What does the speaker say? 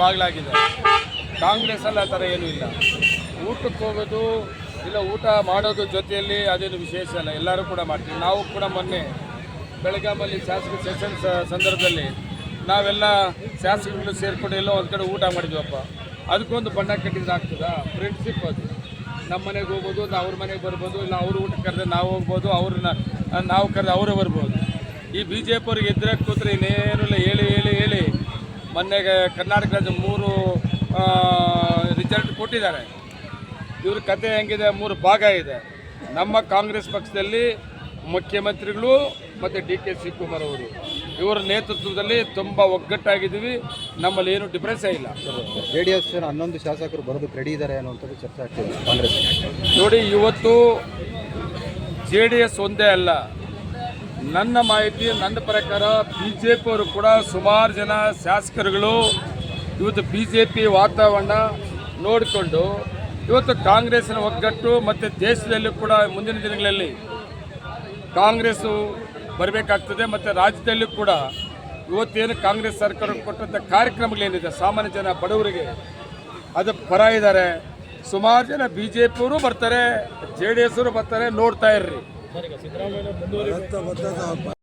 ಬಾಗಿಲಾಗಿದೆ. ಕಾಂಗ್ರೆಸ್ಸಲ್ಲಿ ಆ ಥರ ಏನೂ ಇಲ್ಲ. ಊಟಕ್ಕೆ ಹೋಗೋದು ಇಲ್ಲ ಊಟ ಮಾಡೋದು ಜೊತೆಯಲ್ಲಿ ಅದೇನು ವಿಶೇಷ ಅಲ್ಲ, ಎಲ್ಲರೂ ಕೂಡ ಮಾಡ್ತೀವಿ. ನಾವು ಕೂಡ ಮೊನ್ನೆ ಬೆಳಗಾಮಲ್ಲಿ ಶಾಸಕ ಸೆಷನ್ ಸಂದರ್ಭದಲ್ಲಿ ನಾವೆಲ್ಲ ಶಾಸಕರು ಸೇರಿಕೊಂಡು ಎಲ್ಲೋ ಒಂದು ಕಡೆ ಊಟ ಮಾಡಿದ್ವಪ್ಪ. ಅದಕ್ಕೊಂದು ಬಣ್ಣ ಕಟ್ಟಿದ್ರೆ ಆಗ್ತದೆ? ಫ್ರೆಂಡ್ಶಿಪ್ ಅದು. ನಮ್ಮ ಮನೆಗೆ ಹೋಗ್ಬೋದು ನಾವು ಅವ್ರ ಮನೆಗೆ ಬರ್ಬೋದು, ಇಲ್ಲ ಅವ್ರ ಊಟ ಕರೆದ್ರೆ ನಾವು ಹೋಗ್ಬೋದು, ಅವ್ರನ್ನ, ನಾವು ಕರೆದು ಅವರೇ ಬರ್ಬೋದು. ಈ ಬಿ ಜೆ ಪಿ ಅವ್ರಿಗೆ ಎದುರಾಗಿ ಕೂತ್ರೆ ಇನ್ನೇನು ಇಲ್ಲ ಹೇಳಿ ಹೇಳಿ ಹೇಳಿ ಮೊನ್ನೆಗೆ ಕರ್ನಾಟಕ ರಾಜ್ಯ ಮೂರು ರಿಸಲ್ಟ್ ಕೊಟ್ಟಿದ್ದಾರೆ. ಇವ್ರ ಕತೆ ಹೆಂಗಿದೆ? ಮೂರು ಭಾಗ ಇದೆ. ನಮ್ಮ ಕಾಂಗ್ರೆಸ್ ಪಕ್ಷದಲ್ಲಿ ಮುಖ್ಯಮಂತ್ರಿಗಳು ಮತ್ತು ಡಿ ಕೆ ಶಿವಕುಮಾರ್ ಅವರು. ಇವರ ನೇತೃತ್ವದಲ್ಲಿ ತುಂಬ ಒಗ್ಗಟ್ಟಾಗಿದ್ದೀವಿ. ನಮ್ಮಲ್ಲಿ ಏನು ಡಿಫ್ರೆನ್ಸೇ ಇಲ್ಲ. ಜೆ ಡಿ ಎಸ್ ಹನ್ನೊಂದು ಶಾಸಕರು ಬರೋದಕ್ಕೆ ರೆಡಿ ಇದ್ದಾರೆ ಅನ್ನುವಂಥದ್ದು ಚರ್ಚೆ ಆಗ್ತಿದೆ ಕಾಂಗ್ರೆಸ್ ನೋಡಿ ಇವತ್ತು ಜೆ ಡಿ ಎಸ್ ಒಂದೇ ಅಲ್ಲ. ನನ್ನ ಮಾಹಿತಿ, ನನ್ನ ಪ್ರಕಾರ ಬಿ ಜೆ ಪಿಯವರು ಕೂಡ ಸುಮಾರು ಜನ ಶಾಸಕರುಗಳು ಇವತ್ತು ಬಿ ಜೆ ಪಿ ವಾತಾವರಣ ನೋಡಿಕೊಂಡು ಇವತ್ತು ಕಾಂಗ್ರೆಸ್ನ ಒಗ್ಗಟ್ಟು ಮತ್ತು ದೇಶದಲ್ಲಿ ಕೂಡ ಮುಂದಿನ ದಿನಗಳಲ್ಲಿ ಕಾಂಗ್ರೆಸ್ಸು ಬರಬೇಕಾಗ್ತದೆ ಮತ್ತು ರಾಜ್ಯದಲ್ಲೂ ಕೂಡ ಇವತ್ತೇನು ಕಾಂಗ್ರೆಸ್ ಸರ್ಕಾರ ಕೊಟ್ಟಂಥ ಕಾರ್ಯಕ್ರಮಗಳೇನಿದೆ, ಸಾಮಾನ್ಯ ಜನ ಬಡವರಿಗೆ ಅದು ಪರ ಇದ್ದಾರೆ. ಸುಮಾರು ಜನ ಬಿ ಜೆ ಪಿಯವರು ಬರ್ತಾರೆ, ಜೆ ಡಿ ಎಸ್ ಅವರು ಬರ್ತಾರೆ, ನೋಡ್ತಾ ಇರ್ರಿ. ಸಿದ್ದರಾಮಯ್ಯ